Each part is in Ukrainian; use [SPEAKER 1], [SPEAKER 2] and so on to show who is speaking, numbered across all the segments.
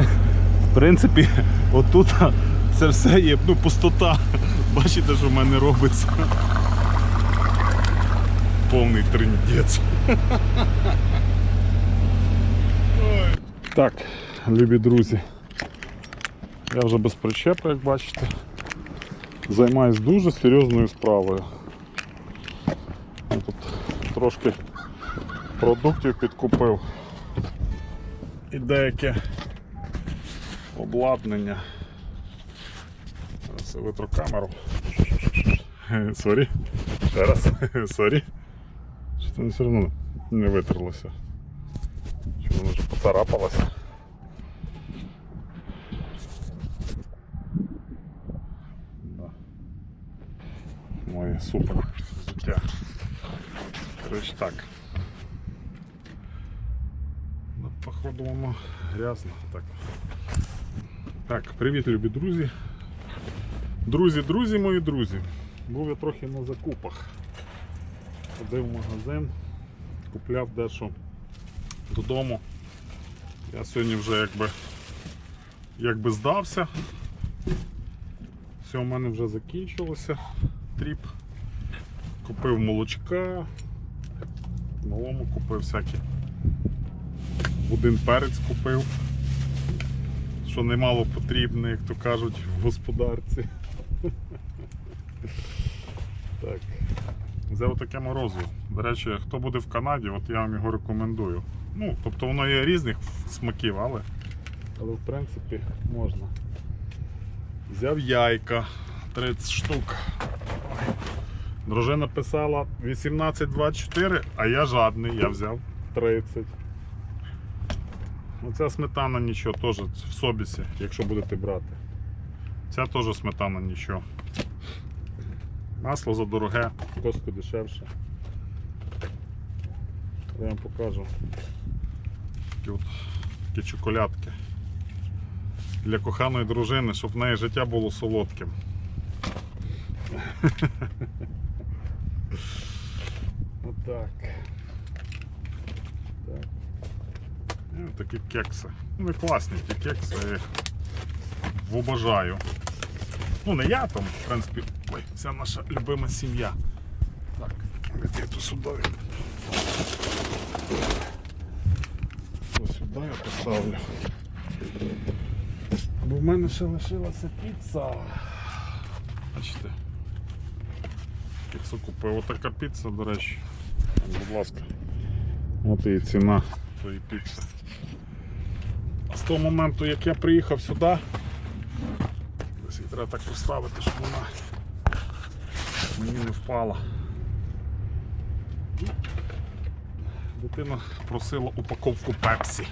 [SPEAKER 1] в принципі, отут це все є ну, пустота. Бачите, що в мене робиться. Повний триндець. Так, любі друзі. Я вже без причепу, як бачите. Займаюсь дуже серйозною справою. Тут трошки продуктів підкупив. І деяке обладнання. Зараз витру камеру. Сорі. Ще раз. Сорі. Що це все одно не витерлося. Чи воно вже поцарапалося. Моє супер життя. Коротше так. Ну, походу воно грязно. Так. Так, привіт, любі друзі. Друзі, друзі, мої друзі. Був я трохи на закупах. Ходив в магазин, купляв дещо додому. Я сьогодні вже якби, якби здався. Все у мене вже закінчилося. Тріп. Купив молочка. Малому купив всякі. Один перець купив. Що немало потрібно, як то кажуть, в господарці. Так. Взяв таке морозиво. До речі, хто буде в Канаді, от я вам його рекомендую. Ну, тобто воно є різних смаків, але, але в принципі можна. Взяв яйка 30 штук. Дружина писала 18-24, а я жадний, я взяв 30. Оця сметана нічого, теж в собісі, якщо будете брати. Ця теж сметана нічого. Масло задороге, костку дешевше. Я вам покажу. Такі от такі чоколядки. Для коханої дружини, щоб в неї життя було солодким. Отак. Так. Ну, такі кекси. Ну, не класні ті кекси, я їх обожаю. Ну, не я там, в принципі, ой, вся наша любима сім'я. Так, то сюди. Ось сюди я поставлю. Бо в мене ще лишилася піца. Бачите? Піцу купив. Отака піца, до речі. Будь ласка. От і ціна піци. А з того моменту, як я приїхав сюди, десь її треба так поставити, щоб вона мені не впала. Дитина просила упаковку пепсі.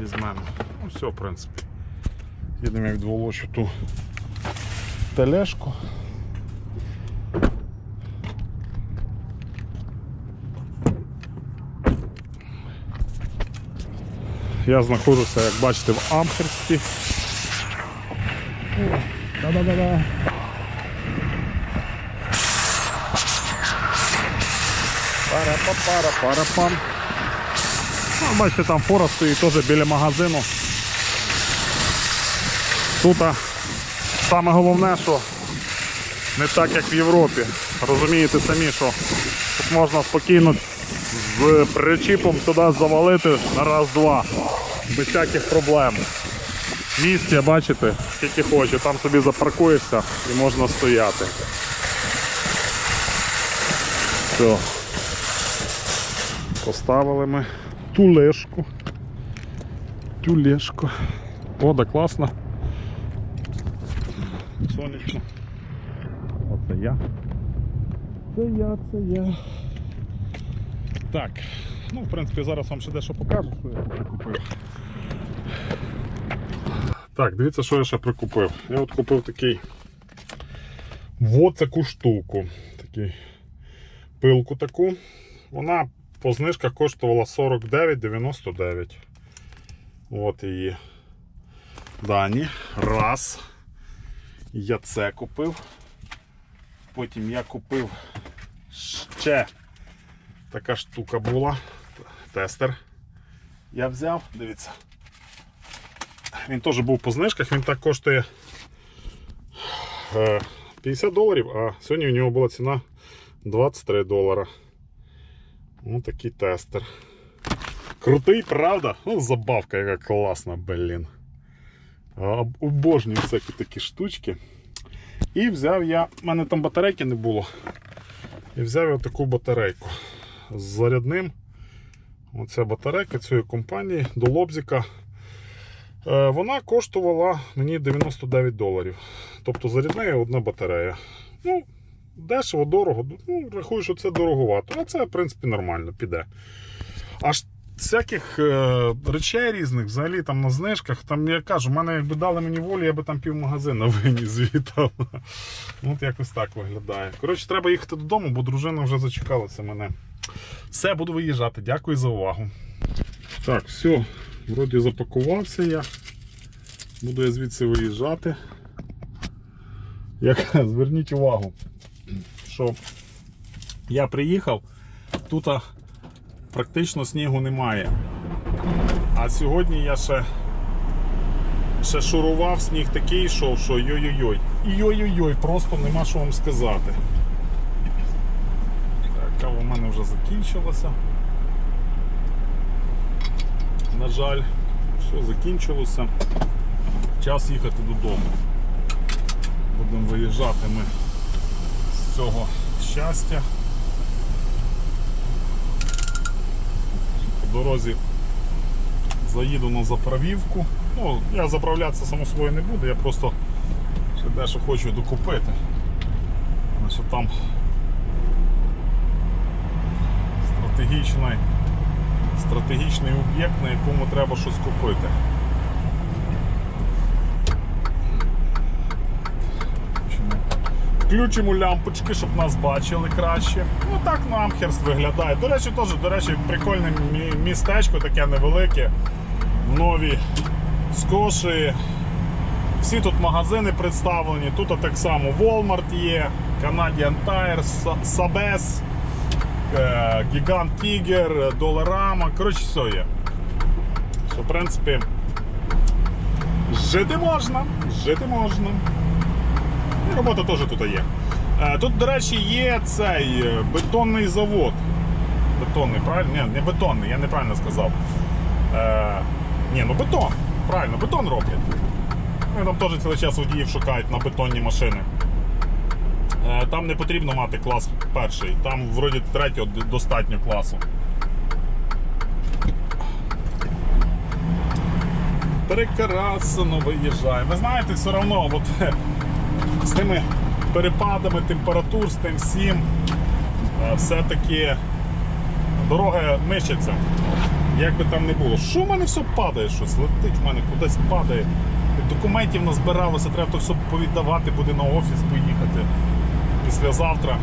[SPEAKER 1] Візьмемо. Ну все, в принципі. Їдемо як дволочу ту тележку. Я знаходжуся, як бачите, в Амхерсті. Да-да-да-да. Пара-па-пара-пара-пам. Ну, бачите, там фора стоїть теж біля магазину. Тут саме головне, що не так, як в Європі. Розумієте самі, що тут можна спокійно з причіпом сюди завалити на раз-два. Без всяких проблем. Місця, бачите, скільки хоче, там собі запаркуєшся і можна стояти. Все. Поставили ми тулешку. Тюлешку. Вода класна. Сонячно. Оце я. Це я, це я. Так, ну в принципі зараз вам ще дещо покажу, що я прикупив. Так, дивіться, що я ще прикупив. Я от купив такий вот таку штуку. Такий пилку таку. Вона по знижках коштувала 49,99. От її дані. Раз. Я це купив. Потім я купив ще така штука була. Тестер. Я взяв, дивіться. Він теж був по знижках, він так коштує е, 50 доларів, а сьогодні у нього була ціна 23 долара. Ось такий тестер. Крутий, правда? Ну, забавка, яка класна, блін. Обожнюю всякі такі штучки. І взяв я, в мене там батарейки не було. І взяв я таку батарейку з зарядним. Оця батарейка цієї компанії до Лобзіка. Е, Вона коштувала мені 99 доларів. Тобто зарядна одна батарея. Ну, дешево, дорого. Ну, рахую, що це дороговато. А це, в принципі, нормально, піде. Аж всяких е, речей різних, взагалі там на знижках. Там я кажу, мене якби дали мені волю, я би там пів виніс звітав. От якось так виглядає. Коротше, треба їхати додому, бо дружина вже зачекалася мене. Все, буду виїжджати. Дякую за увагу. Так, все, вроді запакувався я. Буду я звідси виїжджати. Як, зверніть увагу, що я приїхав, тут практично снігу немає. А сьогодні я ще, ще шурував, сніг такий йшов, що йой-йой-йой. Йой-йой-йой, просто нема що вам сказати. Так, кава в мене вже закінчилася. На жаль, все закінчилося. Час їхати додому. Будемо виїжджати ми з цього щастя. По дорозі заїду на заправівку. Ну, я заправлятися само собою не буду, я просто ще дещо хочу докупити. Значить, там стратегічний, стратегічний об'єкт, на якому треба щось купити. Включимо- лямпочки, щоб нас бачили краще. Ну так на Амхерст виглядає. До речі, теж, до речі, прикольне містечко таке невелике. Нові скоші. Всі тут магазини представлені. Тут так само Walmart є, Canadian Tire, Sabes, е, Gigant Tiger, Dollarama. Коротше, все є. Що, в принципі, жити можна, жити можна. І робота теж тут є. Е, Тут, до речі, є цей е, бетонний завод. Бетонний, правильно? Ні, не бетонний, я неправильно сказав. Е, ні, ну бетон. Правильно, бетон роблять. Вони там теж цілий час водіїв шукають на бетонні машини. Е, Там не потрібно мати клас перший, там вроді третього достатньо класу. Прекрасно виїжджає. Ви знаєте, все одно от, з тими перепадами температур, з тим всім, е, все-таки дороги нищаться. Як би там не було. Що в мене все падає, щось летить в мене, кудись падає. Документів назбиралося, треба то все повіддавати, буде на офіс поїхати. Післязавтра.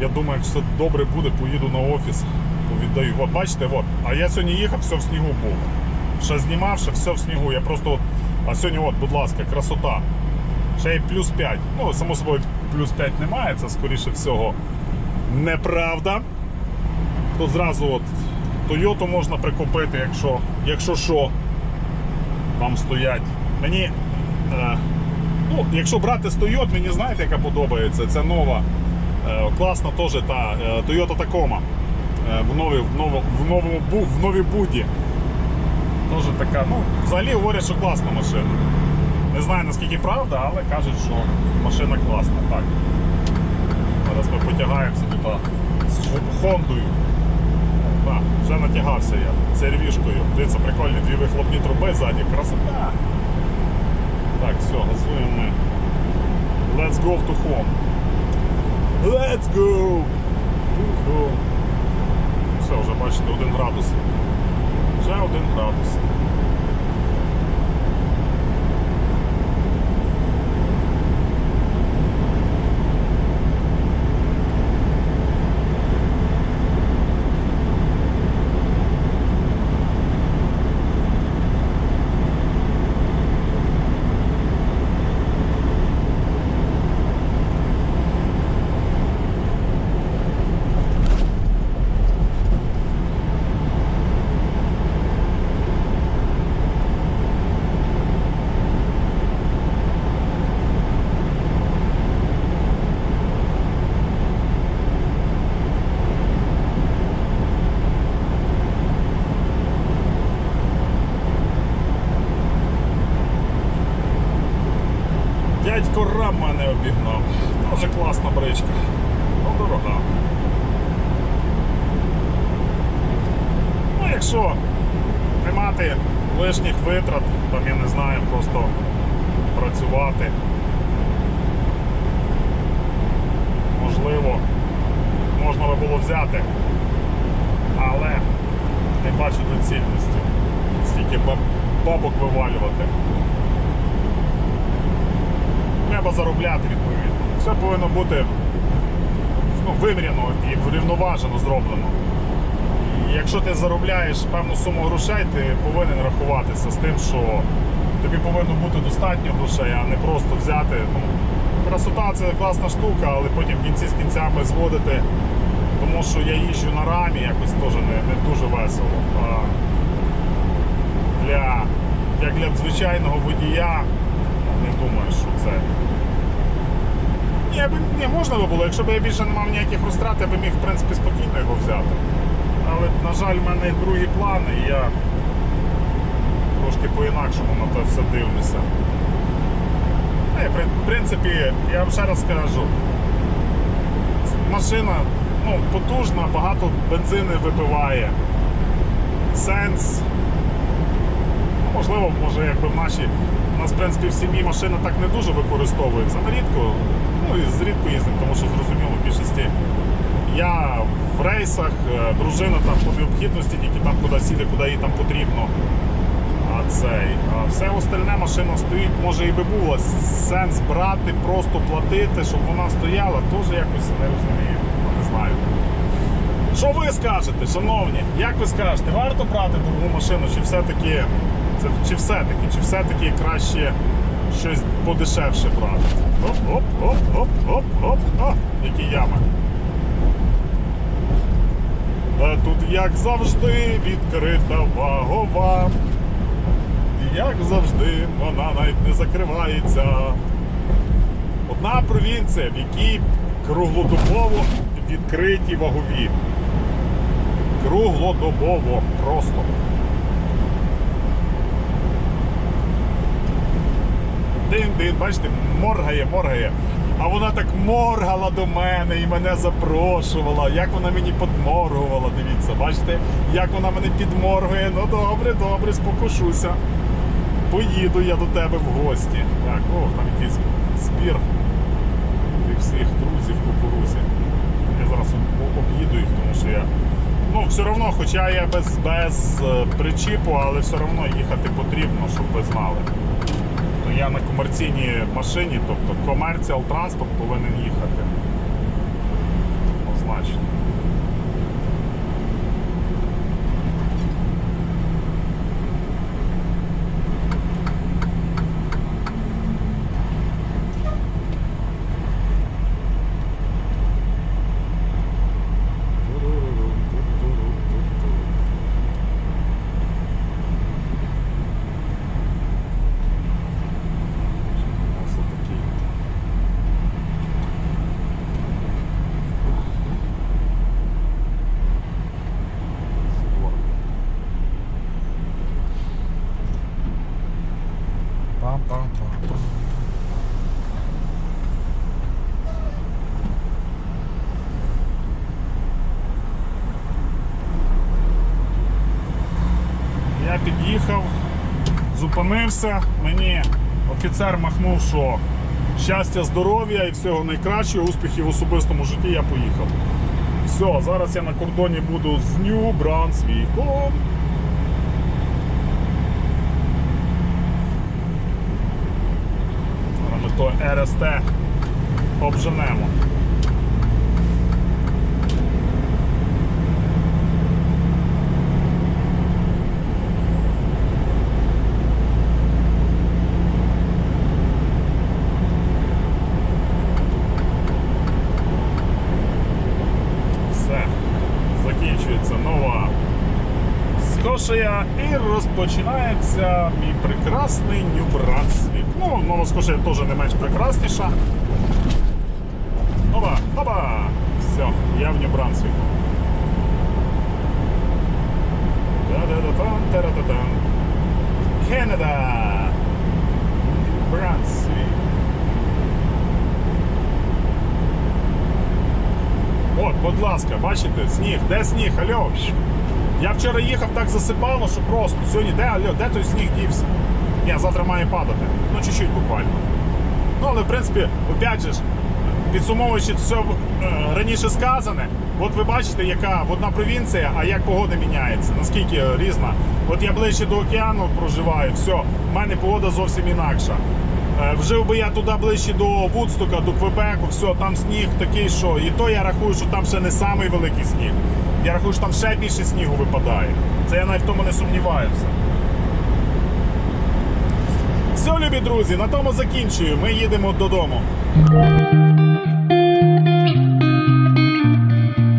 [SPEAKER 1] Я думаю, як все добре буде, поїду на офіс, повіддаю. От бачите, от. А я сьогодні їхав, все в снігу був. Ще знімав, ще все в снігу. Я просто от. А сьогодні, от, будь ласка, красота. Ще й плюс 5. Ну, само собою, плюс 5 немає, це скоріше всього неправда. То зразу от Тойоту можна прикупити, якщо, якщо що, там стоять. Мені, е, ну, якщо брати з Toyota, мені знаєте, яка подобається, це нова, е, класна теж та е, Toyota Tacoma е, в, нові, в, ново, в, новому, в новій буді. Теж така, ну, взагалі говорять, що класна машина. Не знаю наскільки правда, але кажуть, що машина класна. Так. Зараз ми потягаємося тут з Хо- Хондою. Вже натягався я сервішкою. Дивіться, прикольні дві вихлопні труби ззаді. Красота. Так, все, газуємо ми. Let's go to home. Let's go! To home. Все, вже бачите, один градус. Вже один градус. Витрат, там я не знаю, просто працювати. Можливо, можна би було взяти, але не бачу доцільності. Стільки баб- бабок вивалювати. Треба заробляти відповідно. Все повинно бути ну, виміряно і врівноважено зроблено. Якщо ти заробляєш певну суму грошей, ти повинен рахуватися з тим, що тобі повинно бути достатньо грошей, а не просто взяти. Ну, красота це класна штука, але потім в кінці з кінцями зводити, тому що я їжджу на рамі, якось теж не, не дуже весело. А для, як для звичайного водія, не думаю, що це. Ні, ні, можна би було, якщо б я більше не мав ніяких розтрат, я би міг, в принципі, спокійно його взяти. Але, на жаль, в мене другі плани, і я трошки по-інакшому на це все дивлюся. В принципі, я вам ще раз скажу, машина ну, потужна, багато бензини випиває. Сенс. Ну, можливо, може, якби в нашій. У нас, в принципі, в сім'ї машина так не дуже використовується. Ми рідко, ну і зрідко їздимо, тому що зрозуміло, в більшості я в рейсах, е, дружина там по необхідності, тільки там куди сіде, куди їй там потрібно. А цей. А все остальне машина стоїть, може і би було сенс брати, просто платити, щоб вона стояла, теж якось не розумію. Не знаю. Що ви скажете, шановні? Як ви скажете, варто брати дорогу машину, чи все-таки чи все-таки, чи все-таки краще щось подешевше брати? Оп, оп, оп, оп, оп, оп, які ями. Тут, як завжди, відкрита вагова. Як завжди, вона навіть не закривається. Одна провінція, в якій круглодобово відкриті вагові. Круглодобово просто. Дин-дин, бачите, моргає, моргає. А вона так моргала до мене і мене запрошувала. Як вона мені підморгувала, дивіться, бачите, як вона мене підморгує. Ну добре, добре, спокушуся. Поїду я до тебе в гості. Так, о, там якийсь збір тих всіх друзів кукурузі. Я зараз об'їду їх, тому що я. Ну, все одно, хоча я без, без е, причіпу, але все одно їхати потрібно, щоб ви знали. Я на комерційній машині, тобто комерціал транспорт повинен їхати. Однозначно. Ось такий. Пам-пам-пам-пам. Я зупинився, мені офіцер махнув, що щастя, здоров'я і всього найкращого, успіхів в особистому житті я поїхав. Все, зараз я на кордоні буду з Нью-Брансвіком. Зараз ми то РСТ обженемо. починається мій прекрасний Нью-Брансвік. Ну, Нова Скошія теж не менш прекрасніша. Опа, оба! Все, я в Нью-Брансвіку. Та-да-да-тан, та-да-да-тан. Кенеда! Брансвік. От, будь ласка, бачите, сніг, де сніг? Алло! Я вчора їхав, так засипало, що просто. Сьогодні де, альо, де той сніг дівся? Ні, завтра має падати. Ну, чуть-чуть буквально. Ну, але в принципі, опять же підсумовуючи все е, раніше сказане, от ви бачите, яка одна провінція, а як погода міняється, наскільки різна. От я ближче до океану проживаю, все, в мене погода зовсім інакша. Е, Вжив би я туди ближче до Вудстока, до Квебеку, все, там сніг такий, що. І то я рахую, що там ще не самий великий сніг. Я рахую, що там ще більше снігу випадає. Це я навіть в тому не сумніваюся. Все, любі друзі, на тому закінчую. Ми їдемо додому.